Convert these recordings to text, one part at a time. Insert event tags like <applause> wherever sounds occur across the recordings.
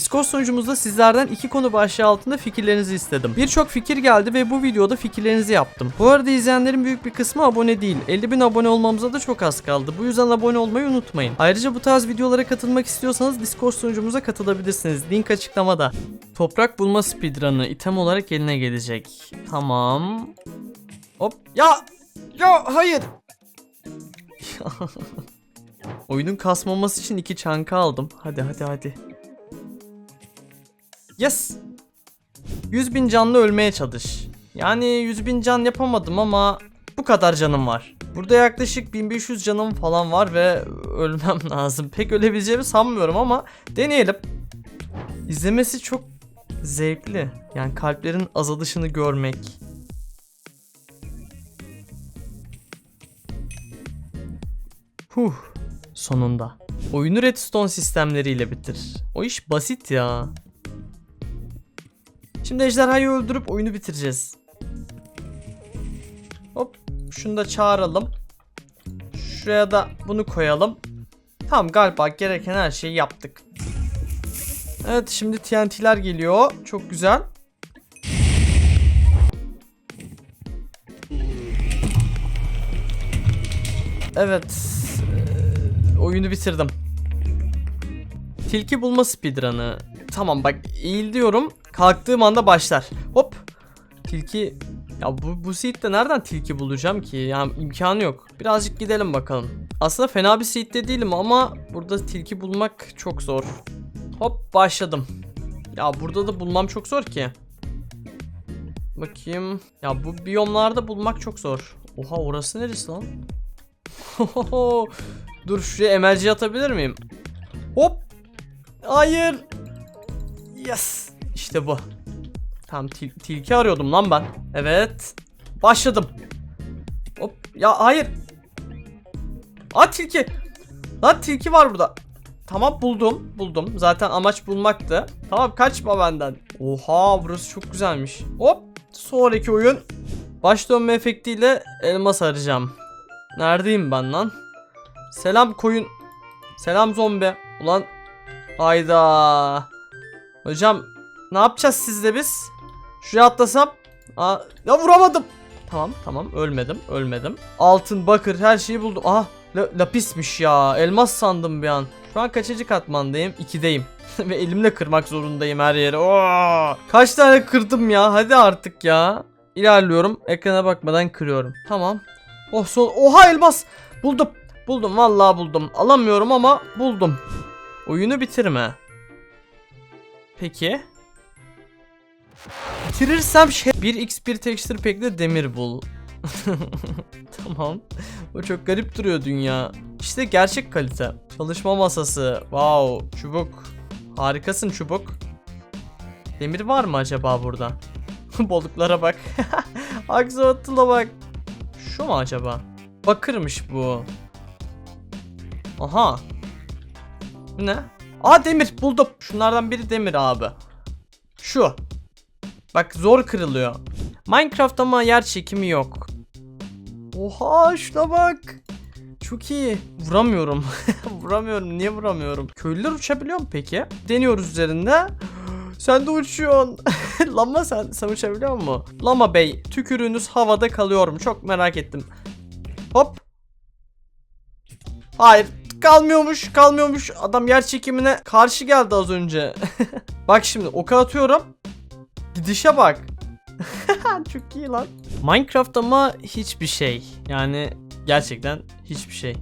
Discord sunucumuzda sizlerden iki konu başlığı altında fikirlerinizi istedim. Birçok fikir geldi ve bu videoda fikirlerinizi yaptım. Bu arada izleyenlerin büyük bir kısmı abone değil. 50 bin abone olmamıza da çok az kaldı. Bu yüzden abone olmayı unutmayın. Ayrıca bu tarz videolara katılmak istiyorsanız Discord sunucumuza katılabilirsiniz. Link açıklamada. Toprak bulma speedrun'ı item olarak eline gelecek. Tamam. Hop. Ya! Ya hayır! <laughs> Oyunun kasmaması için iki çanka aldım. Hadi hadi hadi. Yes! 100 bin canlı ölmeye çalış. Yani 100 bin can yapamadım ama bu kadar canım var. Burada yaklaşık 1500 canım falan var ve ölmem <laughs> lazım. Pek ölebileceğimi sanmıyorum ama deneyelim. İzlemesi çok zevkli. Yani kalplerin azalışını görmek. Huh. Sonunda. Oyunu redstone sistemleriyle bitir. O iş basit ya. Şimdi ejderhayı öldürüp oyunu bitireceğiz. Hop. Şunu da çağıralım. Şuraya da bunu koyalım. Tamam galiba gereken her şeyi yaptık. Evet şimdi TNT'ler geliyor. Çok güzel. Evet. eee, oyunu bitirdim. Tilki bulma speedrun'ı. Tamam bak eğil diyorum. Kalktığım anda başlar. Hop. Tilki ya bu bu seed'de nereden tilki bulacağım ki? Yani imkanı yok. Birazcık gidelim bakalım. Aslında fena bir seed'de değilim ama burada tilki bulmak çok zor. Hop başladım. Ya burada da bulmam çok zor ki. Bakayım. Ya bu biyomlarda bulmak çok zor. Oha orası neresi lan? <laughs> Dur şuraya emerci atabilir miyim? Hop. Hayır. Yes. İşte bu. Tam til- tilki arıyordum lan ben. Evet. Başladım. Hop. Ya hayır. Aa tilki. Lan tilki var burada. Tamam buldum. Buldum. Zaten amaç bulmaktı. Tamam kaçma benden. Oha burası çok güzelmiş. Hop. Sonraki oyun. Baş dönme efektiyle elmas arayacağım. Neredeyim ben lan? Selam koyun. Selam zombi. Ulan. Hayda. Hocam ne yapacağız sizle biz? Şuraya atlasam. Aa, ya vuramadım. Tamam tamam ölmedim ölmedim. Altın bakır her şeyi buldum. Aha la- lapismiş ya. Elmas sandım bir an. Şu an kaçıncı katmandayım? 2'deyim. <laughs> Ve elimle kırmak zorundayım her yeri. Oo! Kaç tane kırdım ya? Hadi artık ya. İlerliyorum. Ekrana bakmadan kırıyorum. Tamam. Oh son. Oha elmas. Buldum. Buldum vallahi buldum. Alamıyorum ama buldum. Oyunu bitirme. Peki. Bitirirsem şey 1x1 texture pack'le demir bul. <laughs> tamam. O çok garip duruyor dünya. İşte gerçek kalite. Çalışma masası. Wow. Çubuk. Harikasın çubuk. Demir var mı acaba burada? <laughs> Balıklara bak. <laughs> Axolotl'a bak. Şu mu acaba? Bakırmış bu. Aha. Ne? Aa demir buldum. Şunlardan biri demir abi. Şu. Bak zor kırılıyor. Minecraft ama yer çekimi yok. Oha şuna bak. Çok iyi. Vuramıyorum. <laughs> vuramıyorum. Niye vuramıyorum? Köylüler uçabiliyor mu peki? Deniyoruz üzerinde. <gasps> Sen de uçuyorsun. <laughs> Lama sen, sen uçabiliyor musun? Lama bey tükürüğünüz havada kalıyor mu? Çok merak ettim. Hop. Hayır kalmıyormuş kalmıyormuş. Adam yer çekimine karşı geldi az önce. <laughs> bak şimdi oka atıyorum. Gidişe bak. <laughs> Çok iyi lan. Minecraft ama hiçbir şey. Yani gerçekten hiçbir şey.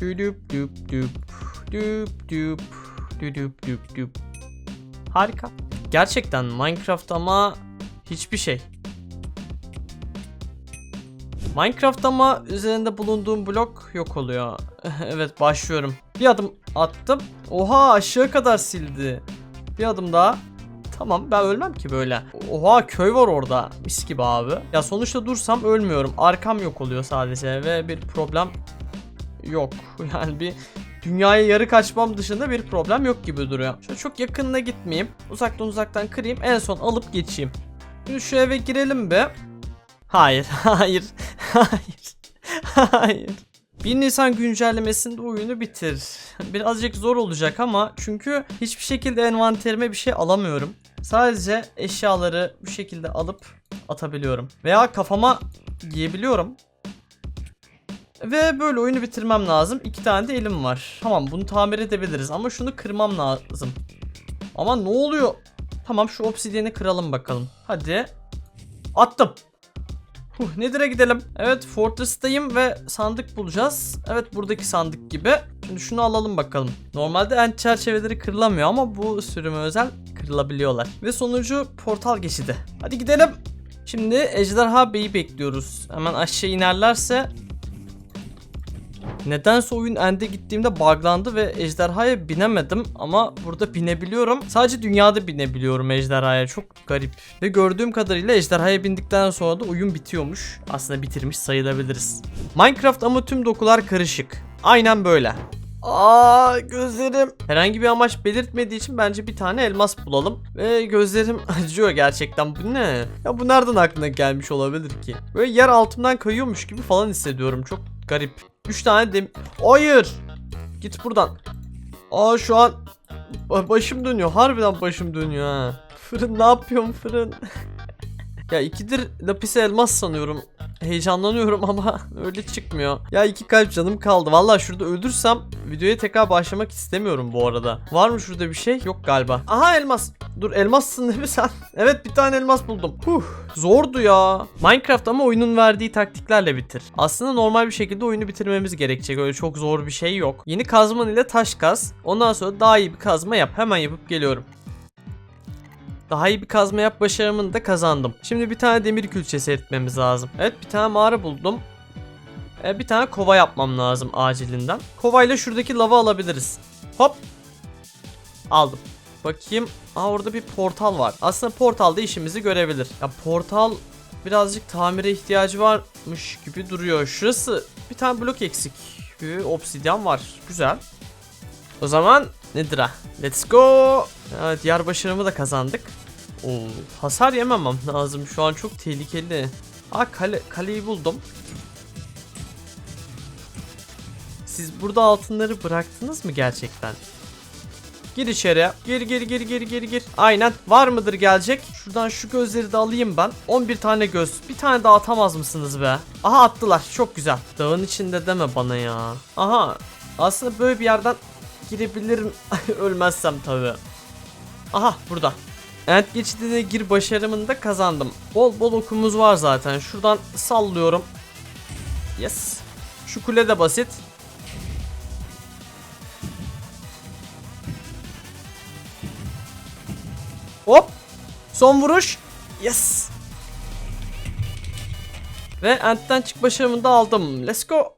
Düdüp düp düp düp düp düdüp düp düp. Harika. Gerçekten Minecraft ama hiçbir şey. Minecraft ama üzerinde bulunduğum blok yok oluyor. <laughs> evet başlıyorum. Bir adım attım. Oha aşağı kadar sildi. Bir adım daha. Tamam ben ölmem ki böyle. Oha köy var orada. Mis gibi abi. Ya sonuçta dursam ölmüyorum. Arkam yok oluyor sadece ve bir problem yok. <laughs> Yani bir dünyaya yarı kaçmam dışında bir problem yok gibi duruyor. Şöyle çok yakınına gitmeyeyim. Uzaktan uzaktan kırayım. En son alıp geçeyim. Şimdi şu eve girelim be. Hayır, <laughs> <laughs> hayır, hayır, hayır. 1 Nisan güncellemesinde oyunu bitir. Birazcık zor olacak ama çünkü hiçbir şekilde envanterime bir şey alamıyorum. Sadece eşyaları bu şekilde alıp atabiliyorum. Veya kafama giyebiliyorum. Ve böyle oyunu bitirmem lazım. İki tane de elim var. Tamam bunu tamir edebiliriz ama şunu kırmam lazım. Ama ne oluyor? Tamam şu obsidiyeni kıralım bakalım. Hadi. Attım. Huh, Nedir'e gidelim. Evet Fortress'tayım ve sandık bulacağız. Evet buradaki sandık gibi. Şimdi şunu alalım bakalım. Normalde end çerçeveleri kırılamıyor ama bu sürüme özel kırılabiliyorlar. Ve sonucu portal geçidi. Hadi gidelim. Şimdi Ejderha Bey'i bekliyoruz. Hemen aşağı inerlerse Nedense oyun end'e gittiğimde buglandı ve ejderhaya binemedim ama burada binebiliyorum. Sadece dünyada binebiliyorum ejderhaya. Çok garip. Ve gördüğüm kadarıyla ejderhaya bindikten sonra da oyun bitiyormuş. Aslında bitirmiş sayılabiliriz. Minecraft ama tüm dokular karışık. Aynen böyle. Aa gözlerim. Herhangi bir amaç belirtmediği için bence bir tane elmas bulalım. Ve gözlerim <laughs> acıyor gerçekten. Bu ne? Ya bu nereden aklına gelmiş olabilir ki? Böyle yer altımdan kayıyormuş gibi falan hissediyorum. Çok garip. 3 tane dem... Hayır. Git buradan. Aa şu an ba- başım dönüyor. Harbiden başım dönüyor ha. Fırın ne yapıyorsun fırın? <laughs> ya ikidir lapis elmas sanıyorum. Heyecanlanıyorum <laughs> ama öyle çıkmıyor. Ya iki kalp canım kaldı. Vallahi şurada öldürsem videoya tekrar başlamak istemiyorum bu arada. Var mı şurada bir şey? Yok galiba. Aha elmas. Dur elmassın değil mi sen? <laughs> evet bir tane elmas buldum. Huh. Zordu ya. Minecraft ama oyunun verdiği taktiklerle bitir. Aslında normal bir şekilde oyunu bitirmemiz gerekecek. Öyle çok zor bir şey yok. Yeni kazman ile taş kaz. Ondan sonra daha iyi bir kazma yap. Hemen yapıp geliyorum. Daha iyi bir kazma yap başarımını da kazandım. Şimdi bir tane demir külçesi etmemiz lazım. Evet bir tane mağara buldum. E, bir tane kova yapmam lazım acilinden. Kovayla şuradaki lava alabiliriz. Hop. Aldım. Bakayım. Aa orada bir portal var. Aslında portalda işimizi görebilir. Ya portal birazcık tamire ihtiyacı varmış gibi duruyor. Şurası bir tane blok eksik. Bir obsidyen var. Güzel. O zaman nedir ha? Let's go. Evet diğer başarımı da kazandık. Oo, hasar yememem lazım. Şu an çok tehlikeli. Aa kale, kaleyi buldum. Siz burada altınları bıraktınız mı gerçekten? Gir içeri. Gir gir gir gir gir gir. Aynen. Var mıdır gelecek? Şuradan şu gözleri de alayım ben. 11 tane göz. Bir tane daha atamaz mısınız be? Aha attılar. Çok güzel. Dağın içinde deme bana ya. Aha. Aslında böyle bir yerden girebilirim. <laughs> Ölmezsem tabii. Aha burada. End geçidine gir başarımını da kazandım. Bol bol okumuz var zaten. Şuradan sallıyorum. Yes. Şu kule de basit. Hop. Son vuruş. Yes. Ve End'den çık başarımını da aldım. Let's go.